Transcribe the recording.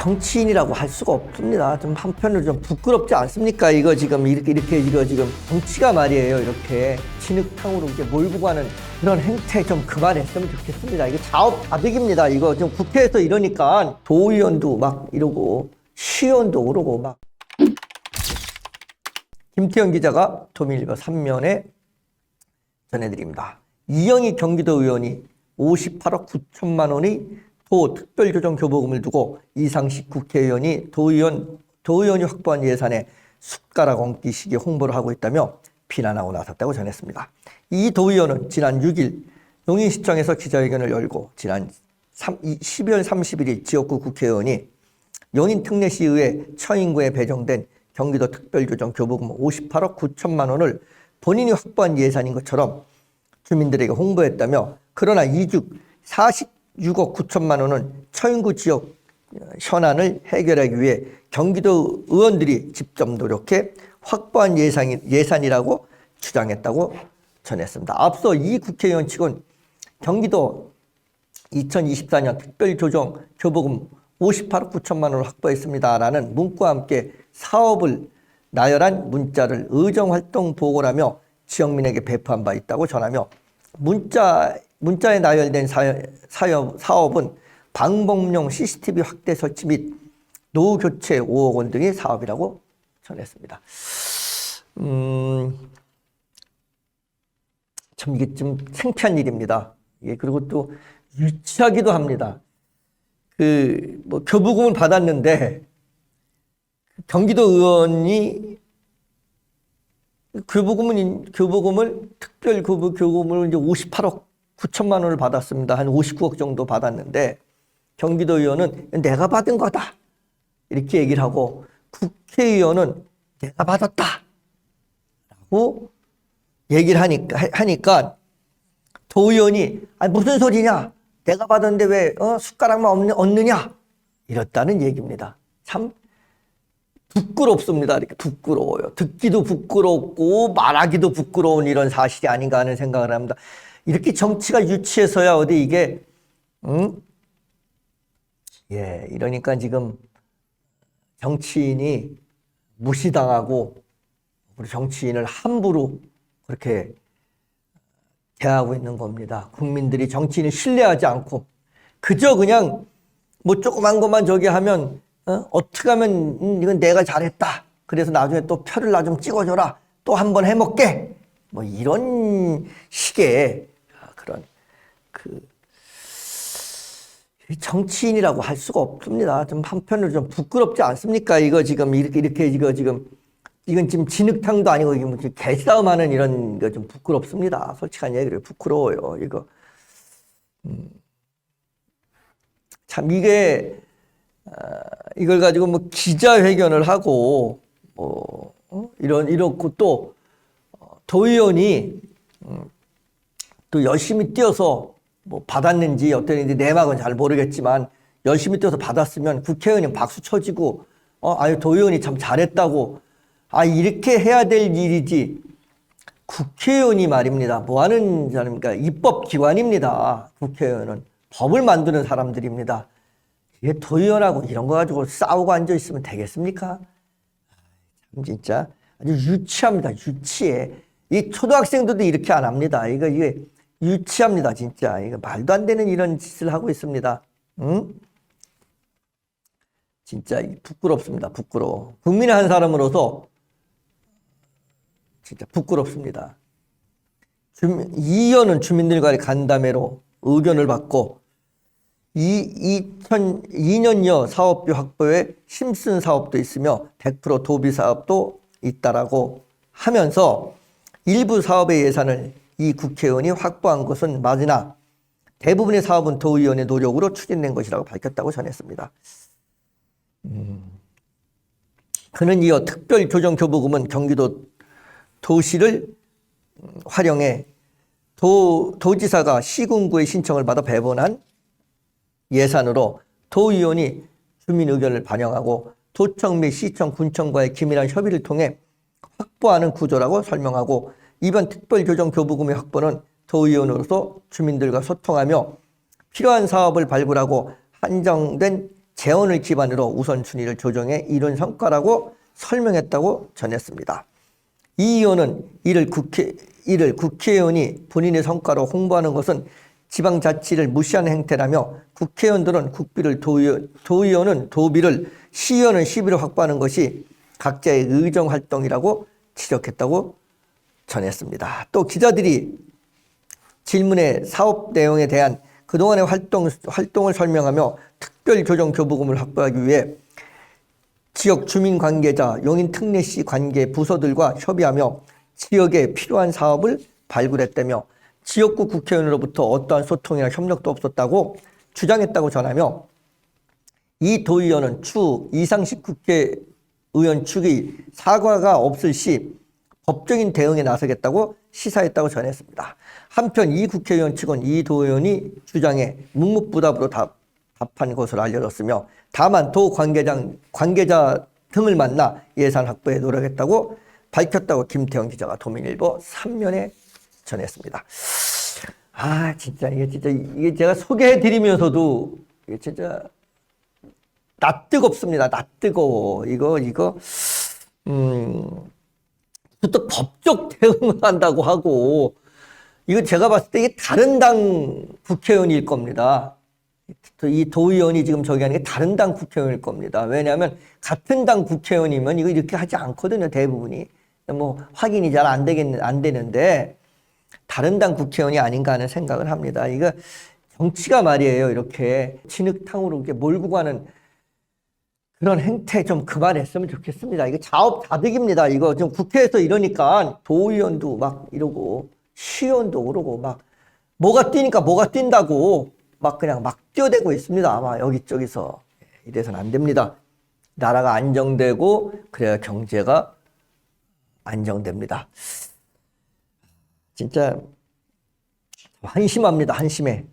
정치인이라고 할 수가 없습니다. 좀 한편으로 좀 부끄럽지 않습니까? 이거 지금 이렇게 이렇게 이거 지금 정치가 말이에요. 이렇게 진흙탕으로 이렇게 몰고 가는 그런 행태 좀 그만했으면 좋겠습니다. 이게 자업자득입니다. 이거 지금 국회에서 이러니까 도의원도 막 이러고 시의원도 그러고 막 김태현 기자가 도민일보 3면에 전해드립니다. 이영희 경기도 의원이 58억 9천만 원의 호 특별조정 교부금을 두고 이상식 국회의원이 도의원, 도의원이 확보한 예산에 숟가락 얹기식의 홍보를 하고 있다며 비난하고 나섰다고 전했습니다. 이 도의원은 지난 6일 용인시청에서 기자회견을 열고 지난 3, 12월 31일 지역구 국회의원이 용인특례시의회 처인구에 배정된 경기도 특별조정 교부금 58억 9천만 원을 본인이 확보한 예산인 것처럼 주민들에게 홍보했다며 그러나 이중 40 6억 9천만 원은 처인구 지역 현안을 해결하기 위해 경기도 의원들이 직접 노력해 확보한 예산이, 예산이라고 주장했다고 전했습니다. 앞서 이 국회의원 측은 경기도 2024년 특별조정 교복금 58억 9천만 원을 확보했습니다라는 문구와 함께 사업을 나열한 문자를 의정활동 보고라며 지역민에게 배포한 바 있다고 전하며 문자 문자에 나열된 사업, 사업 은 방범용 CCTV 확대 설치 및 노후 교체 5억 원 등의 사업이라고 전했습니다. 음, 참 이게 좀 창피한 일입니다. 예, 그리고 또 유치하기도 합니다. 그, 뭐, 교부금을 받았는데, 경기도 의원이 교부금은, 교부금을, 특별 교부, 교부금을 이제 58억 9천만 원을 받았습니다. 한 59억 정도 받았는데, 경기도 의원은 내가 받은 거다. 이렇게 얘기를 하고, 국회의원은 내가 받았다. 라고 얘기를 하니까, 하니까, 도의원이, 아, 무슨 소리냐? 내가 받았는데 왜 어? 숟가락만 얻느냐? 이렇다는 얘기입니다. 참 부끄럽습니다. 이렇게 부끄러워요. 듣기도 부끄럽고 말하기도 부끄러운 이런 사실이 아닌가 하는 생각을 합니다. 이렇게 정치가 유치해서야 어디 이게 응? 예, 이러니까 지금 정치인이 무시당하고 우리 정치인을 함부로 그렇게 대하고 있는 겁니다. 국민들이 정치인을 신뢰하지 않고 그저 그냥 뭐 조그만 것만 저기 하면 어? 떻게 하면 음, 이건 내가 잘했다. 그래서 나중에 또 표를 나 좀 찍어줘라. 또 한 번 해먹게. 뭐 이런 식의 그 정치인이라고 할 수가 없습니다. 좀 한편으로 좀 부끄럽지 않습니까? 이거 지금 이렇게 이렇게 이거 지금 이건 지금 진흙탕도 아니고 이게 무슨 개싸움하는 이런 거 좀 부끄럽습니다. 솔직한 얘기를 부끄러워요. 이거 음. 참 이게 어, 이걸 가지고 뭐 기자회견을 하고 뭐 어? 이런 이렇고 또 어, 도의원이 음, 또 열심히 뛰어서 뭐 받았는지 어땠는지 내막은 잘 모르겠지만 열심히 뛰어서 받았으면 국회의원이 박수 쳐지고 어 아유 도의원이 참 잘했다고 아, 이렇게 해야 될 일이지. 국회의원이 말입니다. 뭐 하는 사람입니까? 입법기관입니다. 국회의원은. 법을 만드는 사람들입니다. 이게 도의원하고 이런 거 가지고 싸우고 앉아 있으면 되겠습니까? 참, 진짜. 아주 유치합니다. 유치해. 이 초등학생들도 이렇게 안 합니다. 이거, 이게 유치합니다. 진짜. 이거 말도 안 되는 이런 짓을 하고 있습니다. 응? 진짜 부끄럽습니다. 부끄러워. 국민의 한 사람으로서 진짜 부끄럽습니다. 주민, 이 의원은 주민들과의 간담회로 의견을 받고 이 2002년여 사업비 확보에 힘쓴 사업도 있으며 100% 도비 사업도 있다라고 하면서 일부 사업의 예산을 이 국회의원이 확보한 것은 맞으나 대부분의 사업은 도의원의 노력으로 추진된 것이라고 밝혔다고 전했습니다. 음. 그는 이어 특별조정교부금은 경기도 도시를 활용해 도, 도지사가 시군구의 신청을 받아 배분한 예산으로 도의원이 주민 의견을 반영하고 도청 및 시청, 군청과의 긴밀한 협의를 통해 확보하는 구조라고 설명하고 이번 특별조정 교부금의 확보는 도의원으로서 주민들과 소통하며 필요한 사업을 발굴하고 한정된 재원을 기반으로 우선순위를 조정해 이룬 성과라고 설명했다고 전했습니다. 이 의원은 이를 국회 이를 국회의원이 본인의 성과로 홍보하는 것은 지방자치를 무시하는 행태라며 국회의원들은 국비를 도의원, 도의원은 도비를 시의원은 시비를 확보하는 것이 각자의 의정 활동이라고 지적했다고 전했습니다. 또 기자들이 질문의 사업 내용에 대한 그동안의 활동, 활동을 설명하며 특별 조정 교부금을 확보하기 위해 지역 주민 관계자, 용인 특례시 관계 부서들과 협의하며 지역에 필요한 사업을 발굴했다며 지역구 국회의원으로부터 어떠한 소통이나 협력도 없었다고 주장했다고 전하며 이 도의원은 추 이상식 국회의원 측의 사과가 없을 시 법적인 대응에 나서겠다고 시사했다고 전했습니다. 한편 이 국회의원 측은 이 도의원이 주장에 묵묵부답으로 답, 답한 것으로 알려졌으며 다만 도 관계장, 관계자 등을 만나 예산 확보에 노력했다고 밝혔다고 김태형 기자가 도민일보 3면에 전했습니다. 아 진짜 이게 진짜 이게 제가 소개해 드리면서도 이게 진짜 나 뜨겁습니다. 나 뜨거워. 이거 이거 음. 또 법적 대응을 한다고 하고 이거 제가 봤을 때 이게 다른 당 국회의원일 겁니다. 이 도의원이 지금 저기 하는 게 다른 당 국회의원일 겁니다. 왜냐하면 같은 당 국회의원이면 이거 이렇게 하지 않거든요. 대부분이 뭐 확인이 잘 안 되겠는 안 되는데 다른 당 국회의원이 아닌가 하는 생각을 합니다. 이거 정치가 말이에요. 이렇게 진흙탕으로 이렇게 몰고 가는 그런 행태 좀 그만했으면 좋겠습니다. 이거 자업자득입니다. 이거 지금 국회에서 이러니까 도의원도 막 이러고 시의원도 그러고 막 뭐가 뛰니까 뭐가 뛴다고 막 그냥 막 뛰어대고 있습니다. 아마 여기저기서 이래서는 안 됩니다. 나라가 안정되고 그래야 경제가 안정됩니다. 진짜 한심합니다. 한심해.